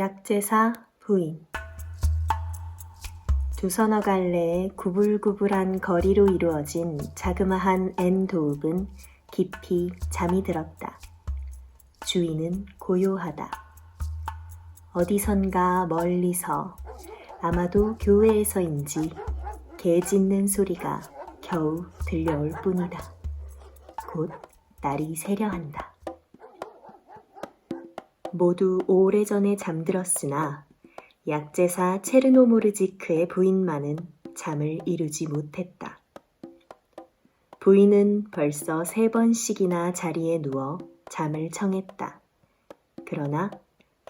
약제사 부인 두 서너 갈래의 구불구불한 거리로 이루어진 자그마한 N 도읍은 깊이 잠이 들었다. 주인은 고요하다. 어디선가 멀리서 아마도 교회에서인지 개 짖는 소리가 겨우 들려올 뿐이다. 곧 날이 새려한다. 모두 오래전에 잠들었으나 약제사 체르노모르지크의 부인만은 잠을 이루지 못했다. 부인은 벌써 세 번씩이나 자리에 누워 잠을 청했다. 그러나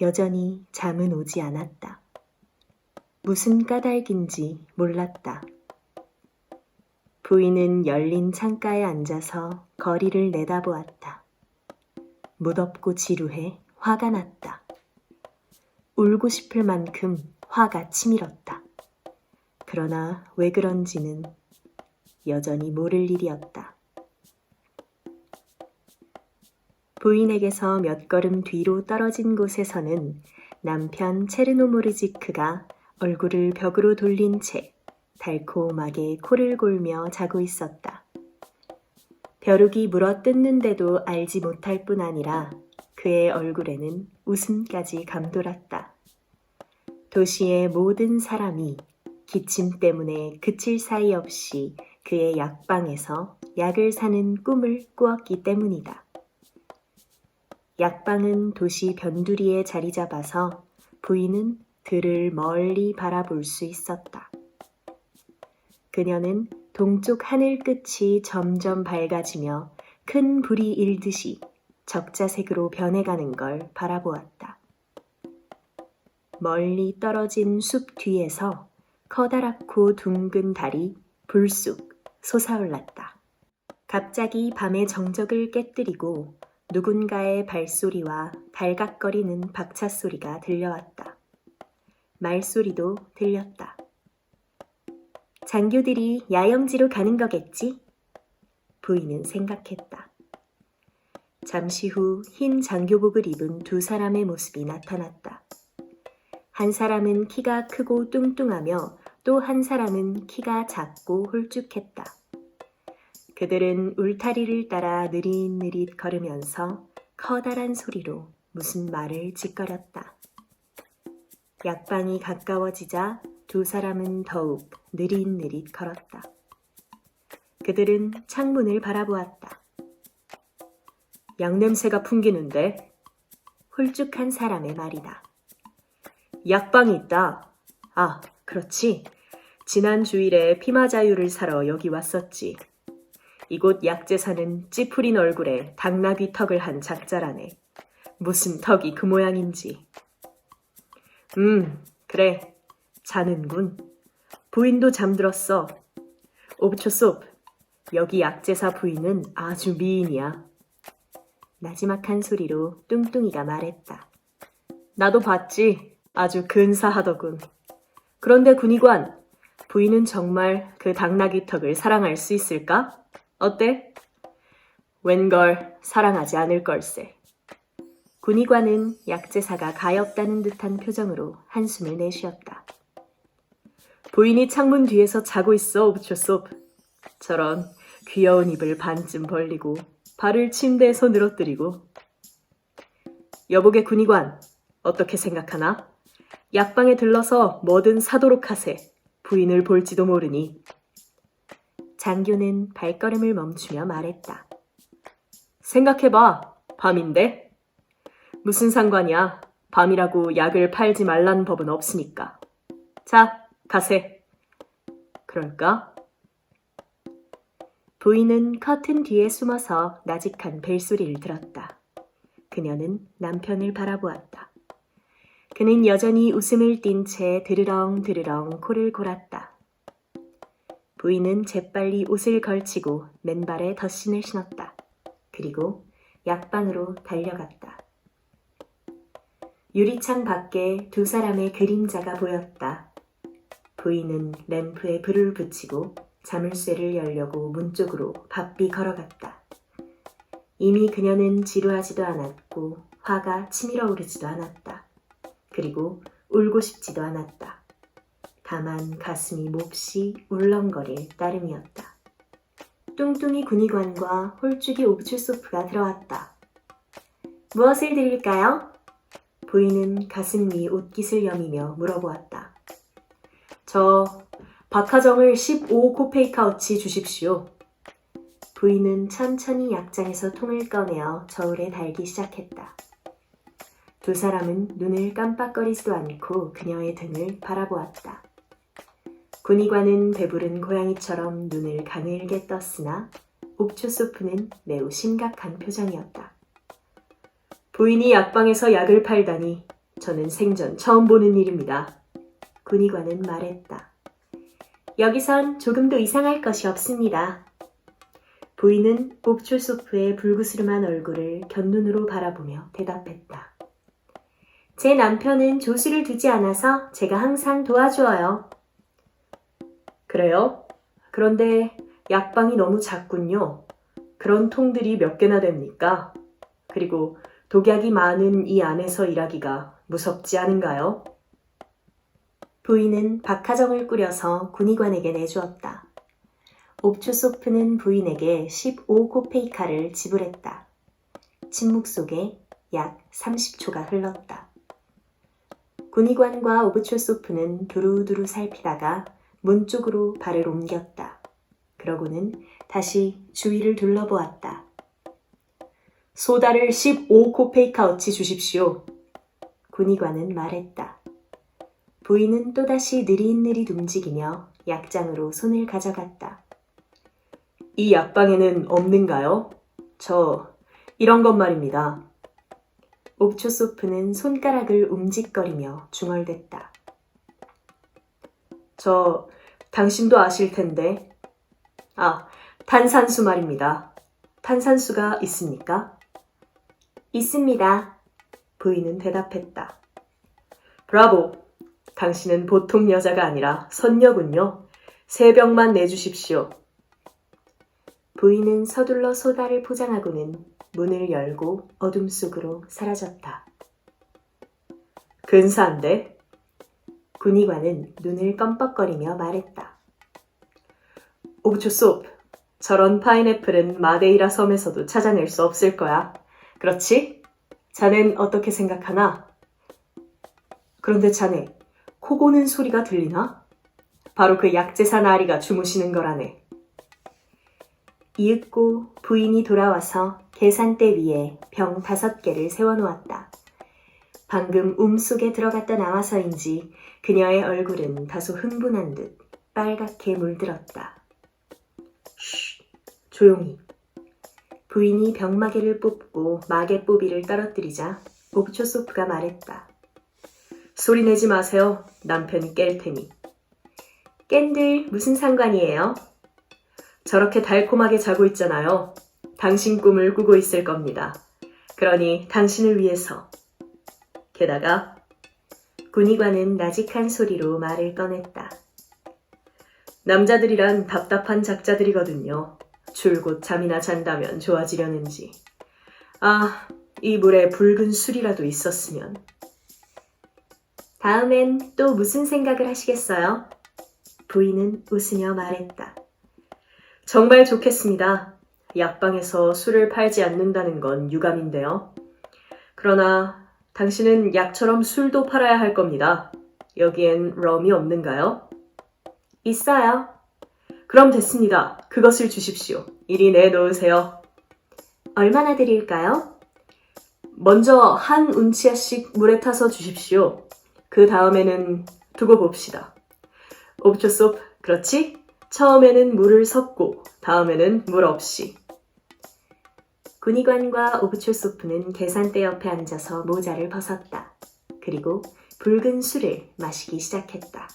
여전히 잠은 오지 않았다. 무슨 까닭인지 몰랐다. 부인은 열린 창가에 앉아서 거리를 내다보았다. 무덥고 지루해 화가 났다. 울고 싶을 만큼 화가 치밀었다. 그러나 왜 그런지는 여전히 모를 일이었다. 부인에게서 몇 걸음 뒤로 떨어진 곳에서는 남편 체르노모르지크가 얼굴을 벽으로 돌린 채 달콤하게 코를 골며 자고 있었다. 벼룩이 물어 뜯는데도 알지 못할 뿐 아니라 그의 얼굴에는 웃음까지 감돌았다. 도시의 모든 사람이 기침 때문에 그칠 사이 없이 그의 약방에서 약을 사는 꿈을 꾸었기 때문이다. 약방은 도시 변두리에 자리 잡아서 부인은 들을 멀리 바라볼 수 있었다. 그녀는 동쪽 하늘 끝이 점점 밝아지며 큰 불이 일듯이 적자색으로 변해가는 걸 바라보았다. 멀리 떨어진 숲 뒤에서 커다랗고 둥근 달이 불쑥 솟아올랐다. 갑자기 밤의 정적을 깨뜨리고 누군가의 발소리와 달각거리는 박차 소리가 들려왔다. 말소리도 들렸다. 장교들이 야영지로 가는 거겠지? 부인은 생각했다. 잠시 후 흰 장교복을 입은 두 사람의 모습이 나타났다. 한 사람은 키가 크고 뚱뚱하며 또 한 사람은 키가 작고 홀쭉했다. 그들은 울타리를 따라 느릿느릿 걸으면서 커다란 소리로 무슨 말을 짓거렸다. 약방이 가까워지자 두 사람은 더욱 느릿느릿 걸었다. 그들은 창문을 바라보았다. 양냄새가 풍기는데 홀쭉한 사람의 말이다. 약방이 있다. 아, 그렇지. 지난 주일에 피마자유를 사러 여기 왔었지. 이곳 약제사는 찌푸린 얼굴에 당나귀 턱을 한 작자라네. 무슨 턱이 그 모양인지. 음, 그래. 자는군. 부인도 잠들었어. 오브초솝, 여기 약제사 부인은 아주 미인이야. 나지막 한 소리로 뚱뚱이가 말했다. 나도 봤지. 아주 근사하더군. 그런데 군의관, 부인은 정말 그 당나귀 턱을 사랑할 수 있을까? 어때? 웬걸 사랑하지 않을 걸세. 군의관은 약제사가 가엾다는 듯한 표정으로 한숨을 내쉬었다. 부인이 창문 뒤에서 자고 있어, 오브초솝. 저런 귀여운 입을 반쯤 벌리고 발을 침대에서 늘어뜨리고. 여보게 군의관, 어떻게 생각하나? 약방에 들러서 뭐든 사도록 하세. 부인을 볼지도 모르니. 장교는 발걸음을 멈추며 말했다. 생각해봐. 밤인데? 무슨 상관이야. 밤이라고 약을 팔지 말라는 법은 없으니까. 자, 가세. 그럴까? 부인은 커튼 뒤에 숨어서 나직한 벨소리를 들었다. 그녀는 남편을 바라보았다. 그는 여전히 웃음을 띤 채 드르렁 드르렁 코를 골았다. 부인은 재빨리 옷을 걸치고 맨발에 덧신을 신었다. 그리고 약방으로 달려갔다. 유리창 밖에 두 사람의 그림자가 보였다. 부인은 램프에 불을 붙이고 자물쇠를 열려고 문 쪽으로 바삐 걸어갔다. 이미 그녀는 지루하지도 않았고 화가 치밀어 오르지도 않았다. 그리고 울고 싶지도 않았다. 다만 가슴이 몹시 울렁거릴 따름이었다. 뚱뚱이 군의관과 홀쭉이 옥추소프가 들어왔다. 무엇을 드릴까요? 부인은 가슴 위 옷깃을 여미며 물어보았다. 저 박하정을 15 코 페이카우치 주십시오. 부인은 천천히 약장에서 통을 꺼내어 저울에 달기 시작했다. 두 사람은 눈을 깜빡거리지도 않고 그녀의 등을 바라보았다. 군의관은 배부른 고양이처럼 눈을 가늘게 떴으나 옥추 소프는 매우 심각한 표정이었다. 부인이 약방에서 약을 팔다니 저는 생전 처음 보는 일입니다. 군의관은 말했다. 여기선 조금도 이상할 것이 없습니다. 부인은 옥출소프의 불구스름한 얼굴을 곁눈으로 바라보며 대답했다. 제 남편은 조수를 두지 않아서 제가 항상 도와주어요. 그래요? 그런데 약방이 너무 작군요. 그런 통들이 몇 개나 됩니까? 그리고 독약이 많은 이 안에서 일하기가 무섭지 않은가요? 부인은 박하정을 꾸려서 군의관에게 내주었다. 옥추소프는 부인에게 15코페이카를 지불했다. 침묵 속에 약 30초가 흘렀다. 군의관과 오브철소프는 두루두루 살피다가 문 쪽으로 발을 옮겼다. 그러고는 다시 주위를 둘러보았다. 소다를 15 코페이카우치 주십시오. 군의관은 말했다. 부인은 또다시 느릿느릿 움직이며 약장으로 손을 가져갔다. 이 약방에는 없는가요? 저 이런 것 말입니다. 옥초소프는 손가락을 움직거리며 중얼댔다. 저 당신도 아실 텐데. 아, 탄산수 말입니다. 탄산수가 있습니까? 있습니다. 부인은 대답했다. 브라보. 당신은 보통 여자가 아니라 선녀군요. 세 병만 내주십시오. 부인은 서둘러 소다를 포장하고는 문을 열고 어둠 속으로 사라졌다. 근사한데? 군의관은 눈을 껌뻑거리며 말했다. 오브초소 저런 파인애플은 마데이라 섬에서도 찾아낼 수 없을 거야. 그렇지? 자넨 어떻게 생각하나? 그런데 자네, 코 고는 소리가 들리나? 바로 그 약재산 아리가 주무시는 거라네. 이윽고 부인이 돌아와서 계산대 위에 병 다섯 개를 세워놓았다. 방금 움 속에 들어갔다 나와서인지 그녀의 얼굴은 다소 흥분한 듯 빨갛게 물들었다. 쉬, 조용히. 부인이 병마개를 뽑고 마개뽀비를 떨어뜨리자 옥초소프가 말했다. 소리 내지 마세요. 남편이 깰 테니. 깬들 무슨 상관이에요? 저렇게 달콤하게 자고 있잖아요. 당신 꿈을 꾸고 있을 겁니다. 그러니 당신을 위해서. 게다가 군의관은 나직한 소리로 말을 꺼냈다. 남자들이란 답답한 작자들이거든요. 줄곧 잠이나 잔다면 좋아지려는지. 아, 이 물에 붉은 술이라도 있었으면. 다음엔 또 무슨 생각을 하시겠어요? 부인은 웃으며 말했다. 정말 좋겠습니다. 약방에서 술을 팔지 않는다는 건 유감인데요. 그러나 당신은 약처럼 술도 팔아야 할 겁니다. 여기엔 럼이 없는가요? 있어요. 그럼 됐습니다. 그것을 주십시오. 이리 내놓으세요. 얼마나 드릴까요? 먼저 한 운치아씩 물에 타서 주십시오. 그 다음에는 두고 봅시다. 옵초소 그렇지? 처음에는 물을 섞고 다음에는 물 없이. 군의관과 오브철소프는 계산대 옆에 앉아서 모자를 벗었다. 그리고 붉은 술을 마시기 시작했다.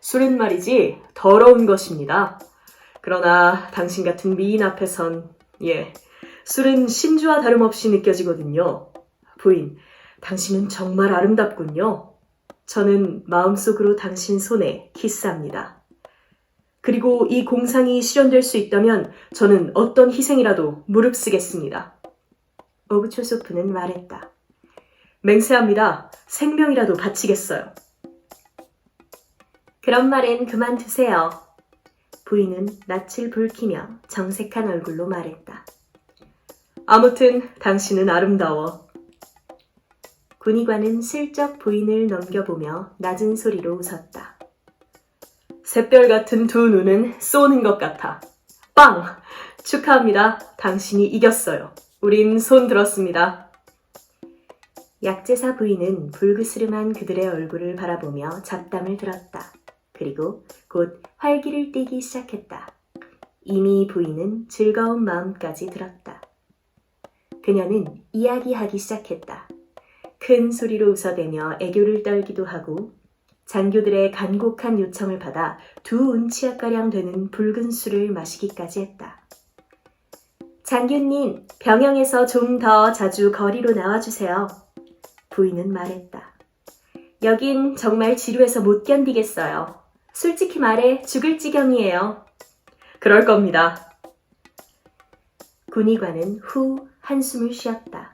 술은 말이지 더러운 것입니다. 그러나 당신 같은 미인 앞에선 예 술은 신주와 다름없이 느껴지거든요. 부인, 당신은 정말 아름답군요. 저는 마음속으로 당신 손에 키스합니다. 그리고 이 공상이 실현될 수 있다면 저는 어떤 희생이라도 무릅쓰겠습니다. 오브철소프는 말했다. 맹세합니다. 생명이라도 바치겠어요. 그런 말엔 그만두세요. 부인은 낯을 붉히며 정색한 얼굴로 말했다. 아무튼 당신은 아름다워. 군의관은 슬쩍 부인을 넘겨보며 낮은 소리로 웃었다. 샛별 같은 두 눈은 쏘는 것 같아. 빵! 축하합니다. 당신이 이겼어요. 우린 손 들었습니다. 약제사 부인은 불그스름한 그들의 얼굴을 바라보며 잡담을 들었다. 그리고 곧 활기를 띠기 시작했다. 이미 부인은 즐거운 마음까지 들었다. 그녀는 이야기하기 시작했다. 큰 소리로 웃어대며 애교를 떨기도 하고 장교들의 간곡한 요청을 받아 두 운치약가량 되는 붉은 술을 마시기까지 했다. 장교님, 병영에서 좀 더 자주 거리로 나와주세요. 부인은 말했다. 여긴 정말 지루해서 못 견디겠어요. 솔직히 말해 죽을 지경이에요. 그럴 겁니다. 군의관은 후 한숨을 쉬었다.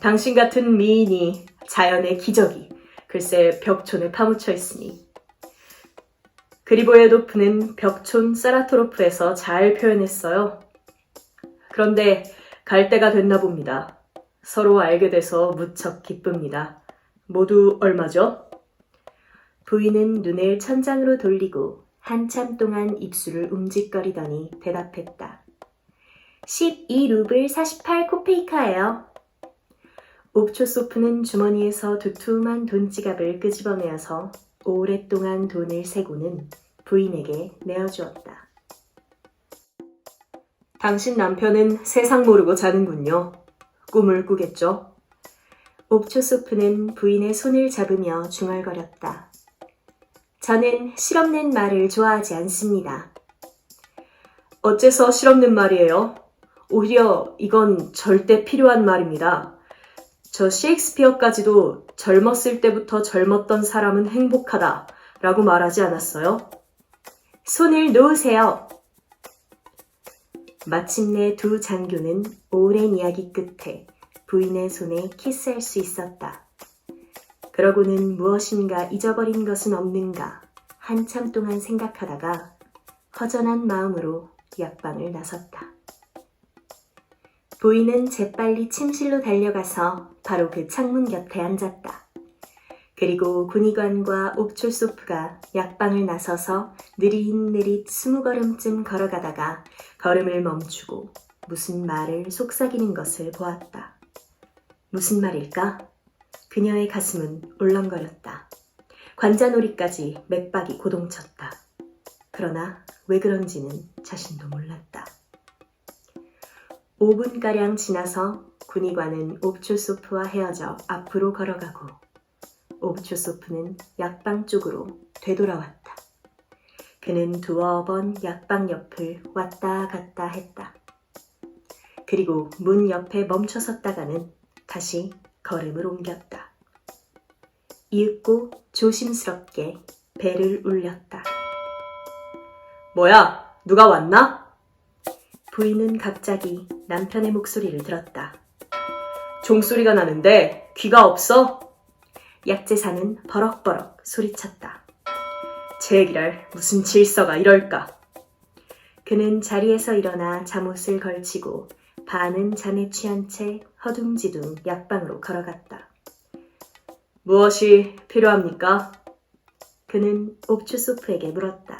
당신 같은 미인이 자연의 기적이 글쎄 벽촌에 파묻혀 있으니 그리보에도프는 벽촌 사라토로프에서 잘 표현했어요. 그런데 갈 때가 됐나 봅니다. 서로 알게 돼서 무척 기쁩니다. 모두 얼마죠? 부인은 눈을 천장으로 돌리고 한참 동안 입술을 움직거리더니 대답했다. 12루블 48 코페이카예요. 옵초 소프는 주머니에서 두툼한 돈지갑을 끄집어내어서 오랫동안 돈을 세고는 부인에게 내어주었다. 당신 남편은 세상 모르고 자는군요. 꿈을 꾸겠죠? 옵초 소프는 부인의 손을 잡으며 중얼거렸다. 저는 실없는 말을 좋아하지 않습니다. 어째서 실없는 말이에요? 오히려 이건 절대 필요한 말입니다. 저 셰익스피어까지도 젊었을 때부터 젊었던 사람은 행복하다 라고 말하지 않았어요? 손을 놓으세요. 마침내 두 장교는 오랜 이야기 끝에 부인의 손에 키스할 수 있었다. 그러고는 무엇인가 잊어버린 것은 없는가 한참 동안 생각하다가 허전한 마음으로 약방을 나섰다. 부인은 재빨리 침실로 달려가서 바로 그 창문 곁에 앉았다. 그리고 군의관과 옥졸소프가 약방을 나서서 느릿느릿 스무 걸음쯤 걸어가다가 걸음을 멈추고 무슨 말을 속삭이는 것을 보았다. 무슨 말일까? 그녀의 가슴은 울렁거렸다. 관자놀이까지 맥박이 고동쳤다. 그러나 왜 그런지는 자신도 몰랐다. 5분가량 지나서 군의관은 옵초소프와 헤어져 앞으로 걸어가고 옵초소프는 약방 쪽으로 되돌아왔다. 그는 두어 번 약방 옆을 왔다 갔다 했다. 그리고 문 옆에 멈춰 섰다가는 다시 걸음을 옮겼다. 이윽고 조심스럽게 배를 울렸다. 뭐야? 누가 왔나? 부인은 갑자기 남편의 목소리를 들었다. 종소리가 나는데 귀가 없어? 약제사는 버럭버럭 소리쳤다. 제기랄 무슨 질서가 이럴까? 그는 자리에서 일어나 잠옷을 걸치고 반은 잠에 취한 채 허둥지둥 약방으로 걸어갔다. 무엇이 필요합니까? 그는 옵추소프에게 물었다.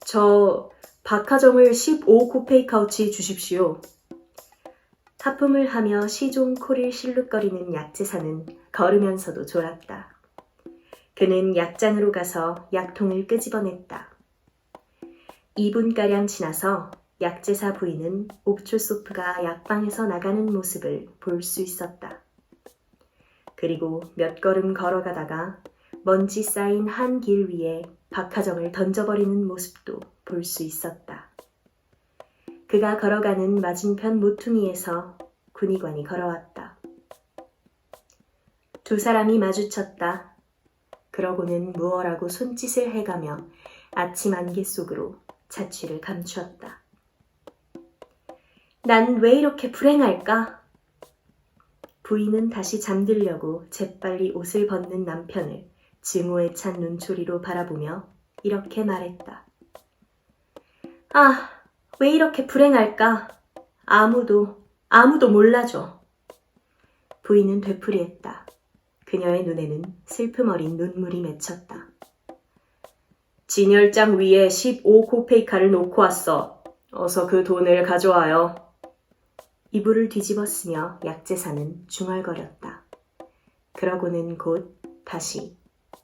저 박하정을 15 코 페이카우치 주십시오. 하품을 하며 시종 코를 실룩거리는 약제사는 걸으면서도 졸았다. 그는 약장으로 가서 약통을 끄집어냈다. 2분가량 지나서 약제사 부인은 옵초소프가 약방에서 나가는 모습을 볼 수 있었다. 그리고 몇 걸음 걸어가다가 먼지 쌓인 한 길 위에 박하정을 던져버리는 모습도 볼 수 있었다. 그가 걸어가는 맞은편 모퉁이에서 군의관이 걸어왔다. 두 사람이 마주쳤다. 그러고는 무어라고 손짓을 해가며 아침 안개 속으로 자취를 감추었다. 난 왜 이렇게 불행할까? 부인은 다시 잠들려고 재빨리 옷을 벗는 남편을 증오에 찬 눈초리로 바라보며 이렇게 말했다. 아, 왜 이렇게 불행할까? 아무도, 아무도 몰라줘. 부인은 되풀이했다. 그녀의 눈에는 슬픔 어린 눈물이 맺혔다. 진열장 위에 15코페이카를 놓고 왔어. 어서 그 돈을 가져와요. 이불을 뒤집어 쓰며 약재사는 중얼거렸다. 그러고는 곧 다시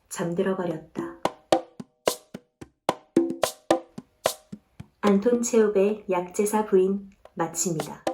잠들어 버렸다. 안톤 체홉의 약재사 부인 마칩니다.